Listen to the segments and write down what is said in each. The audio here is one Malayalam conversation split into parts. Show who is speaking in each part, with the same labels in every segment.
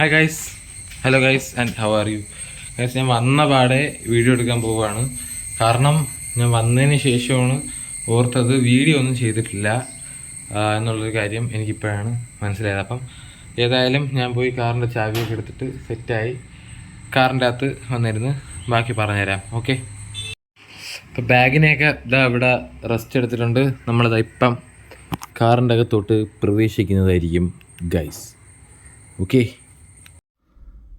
Speaker 1: Hi guys hello guys and how are you guys ഞാൻ വന്ന പാടെ വീഡിയോ എടുക്കാൻ പോവുകയാണ് കാരണം ഞാൻ വന്നതിന് ശേഷമാണ് ഓർത്തത് വീഡിയോ ഒന്നും ചെയ്തിട്ടില്ല എന്നുള്ളൊരു കാര്യം എനിക്കിപ്പോഴാണ് മനസ്സിലായത്. അപ്പം ഏതായാലും ഞാൻ പോയി കാറിന്റെ ചാവിയൊക്കെ എടുത്തിട്ട് സെറ്റായി കാറിന്റെ അകത്ത് വന്നിരുന്ന് ബാക്കി പറഞ്ഞുതരാം. ഓക്കെ ഇപ്പം ബാഗിനെയൊക്കെ ഇതാ ഇവിടെ റെസ്റ്റ് എടുത്തിട്ടുണ്ട്. നമ്മളിതാ ഇപ്പം കാറിന്റെ അകത്തോട്ട് പ്രവേശിക്കുന്നതായിരിക്കും ഗൈസ് ഓക്കെ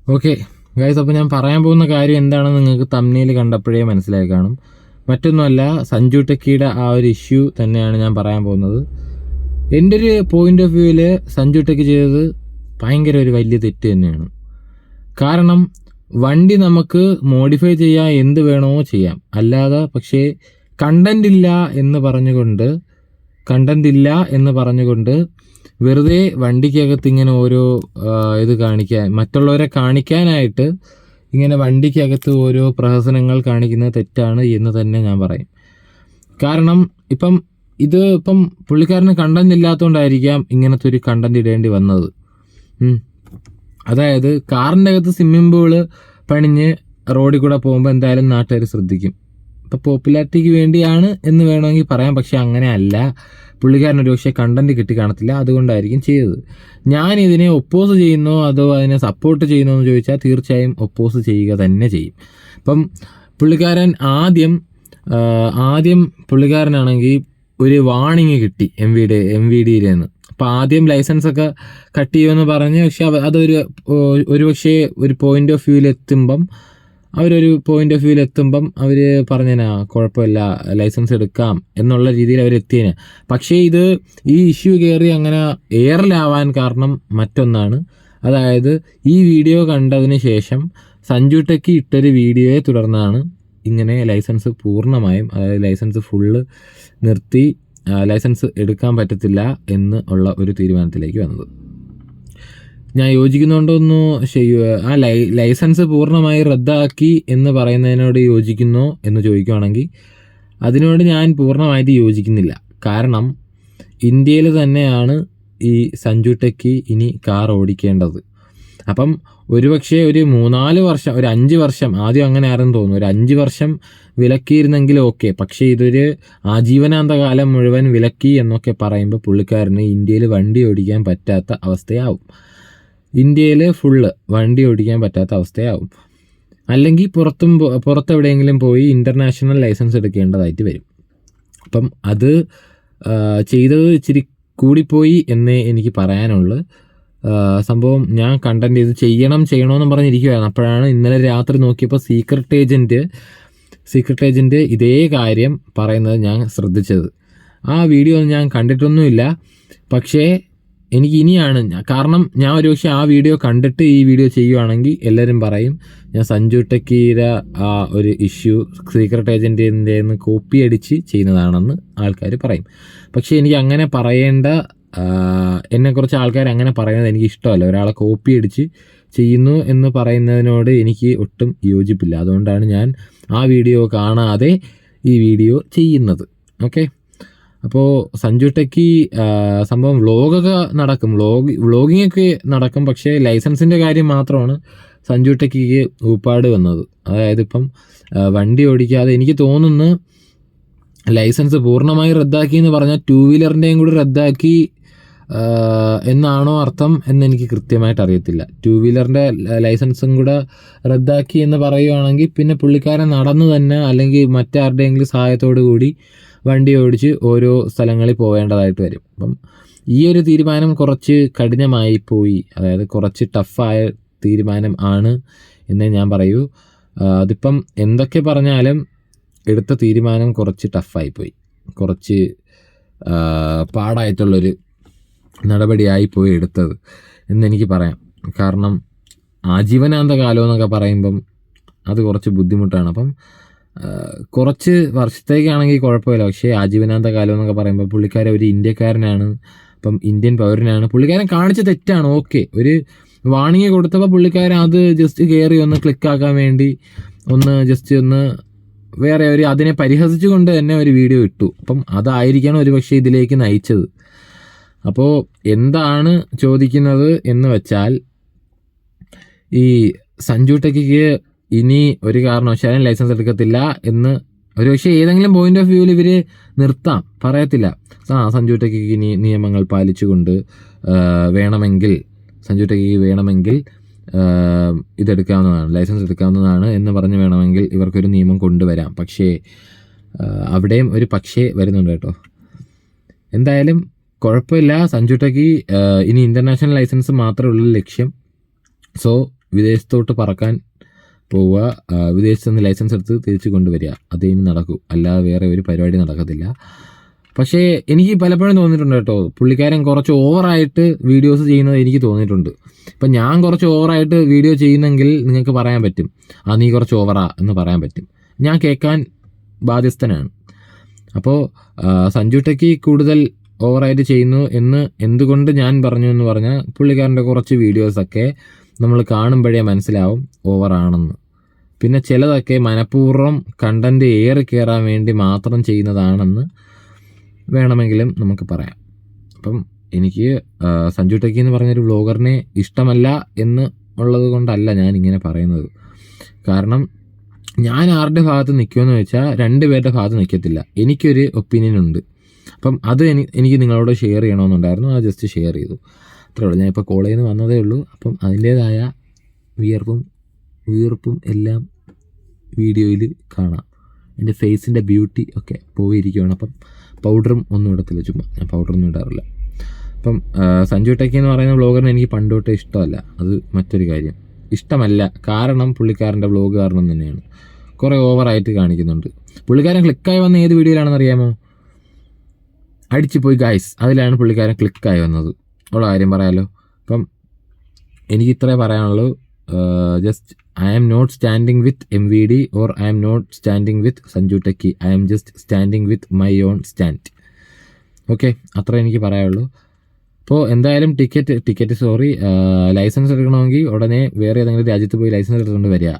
Speaker 1: ഓക്കെ ഗൈസ് അപ്പോൾ ഞാൻ പറയാൻ പോകുന്ന കാര്യം എന്താണെന്ന് നിങ്ങൾക്ക് തമ്മിയിൽ കണ്ടപ്പോഴേ മനസ്സിലായി കാണും. മറ്റൊന്നുമല്ല സഞ്ജു ടെക്കിയുടെ ആ ഒരു ഇഷ്യൂ തന്നെയാണ് ഞാൻ പറയാൻ പോകുന്നത്. എന്റെ ഒരു പോയിന്റ് ഓഫ് വ്യൂവിൽ സഞ്ജു ടെക്കി ചെയ്തത് ഭയങ്കര ഒരു വലിയ തെറ്റ് തന്നെയാണ്. കാരണം വണ്ടി നമുക്ക് മോഡിഫൈ ചെയ്യാൻ എന്ത് വേണമോ ചെയ്യാം. അല്ലാതെ പക്ഷേ കണ്ടന്റ് ഇല്ല എന്ന് പറഞ്ഞുകൊണ്ട് കണ്ടന്റ് ഇല്ല എന്ന് പറഞ്ഞുകൊണ്ട് വെറുതെ വണ്ടിക്കകത്ത് ഇങ്ങനെ ഓരോ ഇത് കാണിക്കാൻ മറ്റുള്ളവരെ കാണിക്കാനായിട്ട് ഇങ്ങനെ വണ്ടിക്കകത്ത് ഓരോ പ്രഹസനങ്ങൾ കാണിക്കുന്നത് തെറ്റാണ് എന്ന് തന്നെ ഞാൻ പറയും. കാരണം ഇപ്പം ഇത് ഇപ്പം പുള്ളിക്കാരന് കണ്ടന്റ് ഇല്ലാത്തതുകൊണ്ടായിരിക്കാം ഇങ്ങനത്തെ ഒരു കണ്ടന്റ് ഇടേണ്ടി വന്നത്. അതായത് കാറിന്റെ അകത്ത് സ്വിമ്മിംഗ് പൂൾ പണിഞ്ഞ് റോഡിൽ കൂടെ പോകുമ്പോൾ എന്തായാലും നാട്ടുകാർ ശ്രദ്ധിക്കും. ഇപ്പം പോപ്പുലാരിറ്റിക്ക് വേണ്ടിയാണ് എന്ന് വേണമെങ്കിൽ പറയാം പക്ഷെ അങ്ങനെ അല്ല. പുള്ളിക്കാരൻ ഒരു പക്ഷേ കണ്ടന്റ് കിട്ടി കാണത്തില്ല അതുകൊണ്ടായിരിക്കും ചെയ്തത്. ഞാൻ ഇതിനെ ഒപ്പോസ് ചെയ്യുന്നോ അതോ അതിനെ സപ്പോർട്ട് ചെയ്യുന്നോ എന്ന് ചോദിച്ചാൽ തീർച്ചയായും ഒപ്പോസ് ചെയ്യുക തന്നെ ചെയ്യും. അപ്പം പുള്ളിക്കാരൻ ആദ്യം ആദ്യം പുള്ളിക്കാരനാണെങ്കിൽ ഒരു വാണിങ് കിട്ടി M V D M V ഡിയിൽ നിന്ന് അപ്പം ആദ്യം ലൈസൻസ് ഒക്കെ കട്ട് ചെയ്യുമെന്ന് പറഞ്ഞ് പക്ഷെ അതൊരു ഒരു പക്ഷേ ഒരു പോയിന്റ് ഓഫ് വ്യൂവിൽ എത്തുമ്പം അവരൊരു പോയിന്റ് ഓഫ് വ്യൂവിൽ എത്തുമ്പം അവർ പറഞ്ഞേനാ കുഴപ്പമില്ല ലൈസൻസ് എടുക്കാം എന്നുള്ള രീതിയിൽ അവർ എത്തിയേനെ പക്ഷേ ഇത് ഈ ഇഷ്യൂ കയറി അങ്ങനെ എയറിലാവാൻ കാരണം മറ്റൊന്നാണ്. അതായത് ഈ വീഡിയോ കണ്ടതിന് ശേഷം സഞ്ജു ടെക്കി ഇട്ടൊരു വീഡിയോയെ തുടർന്നാണ് ഇങ്ങനെ ലൈസൻസ് പൂർണമായും അതായത് ലൈസൻസ് ഫുള്ള് നിർത്തി ലൈസൻസ് എടുക്കാൻ പറ്റത്തില്ല എന്ന് ഉള്ള ഒരു തീരുമാനത്തിലേക്ക് വന്നത്. ഞാൻ യോജിക്കുന്നുണ്ടോന്നു ചെയ്യുക. ആ ലൈ ലൈസൻസ് പൂർണമായി റദ്ദാക്കി എന്ന് പറയുന്നതിനോട് യോജിക്കുന്നു എന്ന് ചോദിക്കുകയാണെങ്കിൽ അതിനോട് ഞാൻ പൂർണമായിട്ട് യോജിക്കുന്നില്ല. കാരണം ഇന്ത്യയിൽ തന്നെയാണ് ഈ സഞ്ജു ടെക്കി ഇനി കാർ ഓടിക്കേണ്ടത്. അപ്പം ഒരുപക്ഷെ ഒരു മൂന്നാൽ വർഷം ഒരു അഞ്ച് വർഷം ആദ്യം അങ്ങനെ ആരെന്ന് തോന്നുന്നു. ഒരു അഞ്ച് വർഷം വിലക്കിയിരുന്നെങ്കിൽ ഓക്കെ. പക്ഷേ ഇതൊരു ആജീവനാന്ത കാലം മുഴുവൻ വിലക്കി എന്നൊക്കെ പറയുമ്പോൾ പുള്ളിക്കാരന് ഇന്ത്യയിൽ വണ്ടി ഓടിക്കാൻ പറ്റാത്ത അവസ്ഥയാവും. ഇന്ത്യയിൽ ഫുള്ള് വണ്ടി ഓടിക്കാൻ പറ്റാത്ത അവസ്ഥയാവും. അല്ലെങ്കിൽ പുറത്തും പുറത്തെവിടെയെങ്കിലും പോയി ഇന്റർനാഷണൽ ലൈസൻസ് എടുക്കേണ്ടതായിട്ട് വരും. അപ്പം അത് ചെയ്തത് ഇച്ചിരി കൂടിപ്പോയി എന്നേ എനിക്ക് പറയാനുള്ളൂ. സംഭവം ഞാൻ കണ്ടന്റ് ഇത് ചെയ്യണം ചെയ്യണമെന്ന് പറഞ്ഞിരിക്കുകയാണ് അപ്പോഴാണ് ഇന്നലെ രാത്രി നോക്കിയപ്പോൾ സീക്രട്ട് ഏജന്റ് സീക്രട്ട് ഏജന്റ് ഇതേ കാര്യം പറയുന്നത് ഞാൻ ശ്രദ്ധിച്ചത്. ആ വീഡിയോ ഞാൻ കണ്ടിട്ടൊന്നുമില്ല. പക്ഷേ എനിക്ക് ഇനിയാണ് കാരണം ഞാൻ ഒരുപക്ഷെ ആ വീഡിയോ കണ്ടിട്ട് ഈ വീഡിയോ ചെയ്യുവാണെങ്കിൽ എല്ലാവരും പറയും ഞാൻ സഞ്ജു ടെക്കീര ആ ഒരു ഇഷ്യൂ സീക്രട്ട് ഏജന്റിന്റെ നിന്ന് കോപ്പി അടിച്ച് ചെയ്യുന്നതാണെന്ന് ആൾക്കാർ പറയും. പക്ഷേ എനിക്ക് അങ്ങനെ പറയേണ്ട എന്നെക്കുറിച്ച് ആൾക്കാർ അങ്ങനെ പറയുന്നത് എനിക്ക് ഇഷ്ടമല്ല ഒരാളെ കോപ്പി അടിച്ച് ചെയ്യുന്നു എന്ന് പറയുന്നതിനോട് എനിക്ക് ഒട്ടും യോജിപ്പില്ല. അതുകൊണ്ടാണ് ഞാൻ ആ വീഡിയോ കാണാതെ ഈ വീഡിയോ ചെയ്യുന്നത്. ഓക്കെ? അപ്പോൾ സഞ്ജു ടെക്കി സംഭവം വ്ളോഗൊക്കെ നടക്കും. വ്ളോഗ് വ്ളോഗിങ് ഒക്കെ നടക്കും. പക്ഷേ ലൈസൻസിന്റെ കാര്യം മാത്രമാണ് സഞ്ജു ടെക്കിക്ക് ഊപ്പാട് വന്നത്. അതായത് ഇപ്പം വണ്ടി ഓടിക്കാതെ എനിക്ക് തോന്നുന്നു ലൈസൻസ് പൂർണമായി റദ്ദാക്കി എന്ന് പറഞ്ഞാൽ ടൂ വീലറിന്റെയും കൂടി റദ്ദാക്കി എന്നാണോ അർത്ഥം എന്നെനിക്ക് കൃത്യമായിട്ട് അറിയത്തില്ല. ടൂ വീലറിന്റെ ലൈസൻസും കൂടെ റദ്ദാക്കി എന്ന് പറയുവാണെങ്കിൽ പിന്നെ പുള്ളിക്കാരൻ നടന്നു തന്നെ അല്ലെങ്കിൽ മറ്റാരുടെയെങ്കിലും സഹായത്തോടു കൂടി വണ്ടി ഓടിച്ച് ഓരോ സ്ഥലങ്ങളിൽ പോവേണ്ടതായിട്ട് വരും. അപ്പം ഈ ഒരു തീരുമാനം കുറച്ച് കഠിനമായി പോയി. അതായത് കുറച്ച് ടഫായ തീരുമാനം ആണ് എന്നേ ഞാൻ പറയൂ. അതിപ്പം എന്തൊക്കെ പറഞ്ഞാലും എടുത്ത തീരുമാനം കുറച്ച് ടഫായി പോയി. കുറച്ച് പാടായിട്ടുള്ളൊരു നടപടിയായി പോയി എടുത്തത് എന്നെനിക്ക് പറയാം. കാരണം ആജീവനാന്ത കാലം എന്നൊക്കെ പറയുമ്പം അത് കുറച്ച് ബുദ്ധിമുട്ടാണ്. അപ്പം കുറച്ച് വർഷത്തേക്കാണെങ്കിൽ കുഴപ്പമില്ല. പക്ഷേ ആജീവനാന്ത കാലം എന്നൊക്കെ പറയുമ്പോൾ പുള്ളിക്കാരൻ ഒരു ഇന്ത്യക്കാരനാണ്. ഇപ്പം ഇന്ത്യൻ പൗരനാണ്. പുള്ളിക്കാരൻ കാണിച്ച തെറ്റാണ്. ഓക്കെ. ഒരു വാണിംഗ് കൊടുത്തപ്പോൾ പുള്ളിക്കാരൻ അത് ജസ്റ്റ് കയറി ഒന്ന് ക്ലിക്കാക്കാൻ വേണ്ടി ഒന്ന് ജസ്റ്റ് ഒന്ന് വേറെ ഒരു അതിനെ പരിഹസിച്ചുകൊണ്ട് തന്നെ ഒരു വീഡിയോ ഇട്ടു. അപ്പം അതായിരിക്കണം ഒരു പക്ഷേ ഇതിലേക്ക് നയിച്ചത്. അപ്പോൾ എന്താണ് ചോദിക്കുന്നത് എന്ന് വെച്ചാൽ ഈ സഞ്ജു ടെക്കിക്ക് ഇനി ഒരു കാരണവശാലും ലൈസൻസ് എടുക്കത്തില്ല എന്ന് ഒരു പക്ഷേ ഏതെങ്കിലും പോയിന്റ് ഓഫ് വ്യൂവിൽ ഇവർ നിർത്താം. പറയത്തില്ല. ആ സഞ്ജു ടെക്കിക്ക് ഇനി നിയമങ്ങൾ പാലിച്ചുകൊണ്ട് വേണമെങ്കിൽ സഞ്ജു ടെക്കിക്ക് വേണമെങ്കിൽ ഇതെടുക്കാവുന്നതാണ് ലൈസൻസ് എടുക്കാവുന്നതാണ് എന്ന് പറഞ്ഞ് വേണമെങ്കിൽ ഇവർക്കൊരു നിയമം കൊണ്ടുവരാം. പക്ഷേ അവിടെയും ഒരു പക്ഷേ വരുന്നുണ്ട് കേട്ടോ. എന്തായാലും കുഴപ്പമില്ല. സഞ്ജു ടെക്കി ഇനി ഇന്റർനാഷണൽ ലൈസൻസ് മാത്രമേ ഉള്ളൂ ലക്ഷ്യം. സോ വിദേശത്തോട്ട് പറക്കാൻ പോവുക. വിദേശത്ത് നിന്ന് ലൈസൻസ് എടുത്ത് തിരിച്ചു കൊണ്ടുവരിക. അത് ഇനി നടക്കും. അല്ലാതെ വേറെ ഒരു പരിപാടി നടക്കത്തില്ല. പക്ഷേ എനിക്ക് പലപ്പോഴും തോന്നിയിട്ടുണ്ട് കേട്ടോ. പുള്ളിക്കാരൻ കുറച്ച് ഓവറായിട്ട് വീഡിയോസ് ചെയ്യുന്നത് എനിക്ക് തോന്നിയിട്ടുണ്ട്. ഇപ്പം ഞാൻ കുറച്ച് ഓവറായിട്ട് വീഡിയോ ചെയ്യുന്നെങ്കിൽ നിങ്ങൾക്ക് പറയാൻ പറ്റും. ആ നീ കുറച്ച് ഓവറാ എന്ന് പറയാൻ പറ്റും. ഞാൻ കേൾക്കാൻ ബാധ്യസ്ഥനാണ്. അപ്പോൾ സഞ്ജു ടെക്കി കൂടുതൽ ഓവറായിട്ട് ചെയ്യുന്നു എന്ന് എന്തുകൊണ്ട് ഞാൻ പറഞ്ഞു എന്ന് പറഞ്ഞാൽ പുള്ളിക്കാരന്റെ കുറച്ച് വീഡിയോസൊക്കെ നമ്മൾ കാണുമ്പോഴേ മനസ്സിലാവും ഓവറാണെന്ന്. പിന്നെ ചിലതൊക്കെ മനഃപൂർവം കണ്ടന്റ് ഏറി കയറാൻ വേണ്ടി മാത്രം ചെയ്യുന്നതാണെന്ന് വേണമെങ്കിലും നമുക്ക് പറയാം. അപ്പം എനിക്ക് സഞ്ജു ടെക്കി എന്ന് പറഞ്ഞൊരു വ്ളോഗറിനെ ഇഷ്ടമല്ല എന്ന് ഉള്ളത് കൊണ്ടല്ല ഞാൻ ഇങ്ങനെ പറയുന്നത്. കാരണം ഞാൻ ആരുടെ ഭാഗത്ത് നിൽക്കുമെന്ന് വെച്ചാൽ രണ്ട് പേരുടെ ഭാഗത്ത് നിൽക്കത്തില്ല എനിക്കൊരു ഒപ്പീനിയൻ ഉണ്ട്. അപ്പം അത് എനി എനിക്ക് നിങ്ങളോട് ഷെയർ ചെയ്യണമെന്നുണ്ടായിരുന്നു. അത് ജസ്റ്റ് ഷെയർ ചെയ്തു. അത്രേ ഉള്ളൂ. ഞാൻ ഇപ്പോൾ കോളേജിൽ നിന്ന് വന്നതേ ഉള്ളൂ. അപ്പം അതിന്റേതായ വിയർപ്പും വീർപ്പും എല്ലാം വീഡിയോയിൽ കാണാം. എന്റെ ഫേസിന്റെ ബ്യൂട്ടി ഒക്കെ പോയിരിക്കുകയാണ്. അപ്പം പൗഡറും ഒന്നും ഇടത്തില്ല ചുമ്മാ. ഞാൻ പൗഡറൊന്നും ഇടാറില്ല. അപ്പം സഞ്ജു ടെക്കി എന്ന് പറയുന്ന വ്ളോഗറിനെ എനിക്ക് പണ്ട് തൊട്ടേ ഇഷ്ടമല്ല. അത് മറ്റൊരു കാര്യം. ഇഷ്ടമല്ല. കാരണം പുള്ളിക്കാരന്റെ വ്ളോഗ് കാരണം തന്നെയാണ്. കുറേ ഓവറായിട്ട് കാണിക്കുന്നുണ്ട്. പുള്ളിക്കാരൻ ക്ലിക്കായി വന്ന ഏത് വീഡിയോയിലാണെന്ന് അറിയാമോ? അടിച്ചു പോയി ഗായ്സ് അതിലാണ് പുള്ളിക്കാരൻ ക്ലിക്കായി വന്നത്. ഉള്ള കാര്യം പറയാമല്ലോ അപ്പം എനിക്ക് ഇത്രേ പറയാനുള്ളൂ. Just I am not standing with M V D or I am not standing with Sanju techy I am just standing with my own stand okay അത്ര എനിക്ക് പറയാനുള്ളൂ. അപ്പോൾ എന്തായാലും ടിക്കറ്റ് ടിക്കറ്റ് സോറി ലൈസൻസ് എടുക്കണമെങ്കിൽ ഉടനെ വേറെ ഏതെങ്കിലും രാജ്യത്ത് പോയി ലൈസൻസ് എടുത്തുകൊണ്ട് വരിക.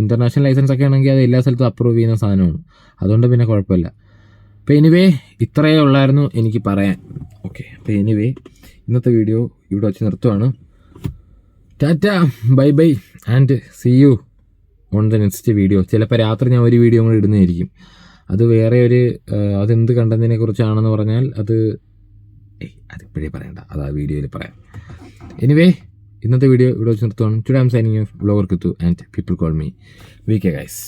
Speaker 1: ഇന്റർനാഷണൽ ലൈസൻസ് ഒക്കെ ആണെങ്കിൽ അത് എല്ലാ സ്ഥലത്തും അപ്രൂവ് ചെയ്യുന്ന സാധനമാണ്. അതുകൊണ്ട് പിന്നെ കുഴപ്പമില്ല. അപ്പോൾ എനിവേ ഇത്രയേ ഉള്ളായിരുന്നു എനിക്ക് പറയാൻ. ഓക്കെ അപ്പോൾ എനിവേ ഇന്നത്തെ വീഡിയോ ഇവിടെ വെച്ച് നിർത്തുവാണ്. Tata bye bye and see you on the next video ചിലപ്പോൾ രാത്രി ഞാൻ ഒരു വീഡിയോ കൂടെ ഇടുന്നതായിരിക്കും. അത് വേറെ ഒരു അതെന്ത് കണ്ടതിനെ കുറിച്ചാണെന്ന് പറഞ്ഞാൽ അത് അതിപ്പോഴേ പറയണ്ട. അത് ആ വീഡിയോയിൽ പറയാം. എനിവേ ഇന്നത്തെ വീഡിയോ ഇവിടെ വെച്ച് നിർത്തുവാണ്. Today am signing off blogger Kithu and people call me V K guys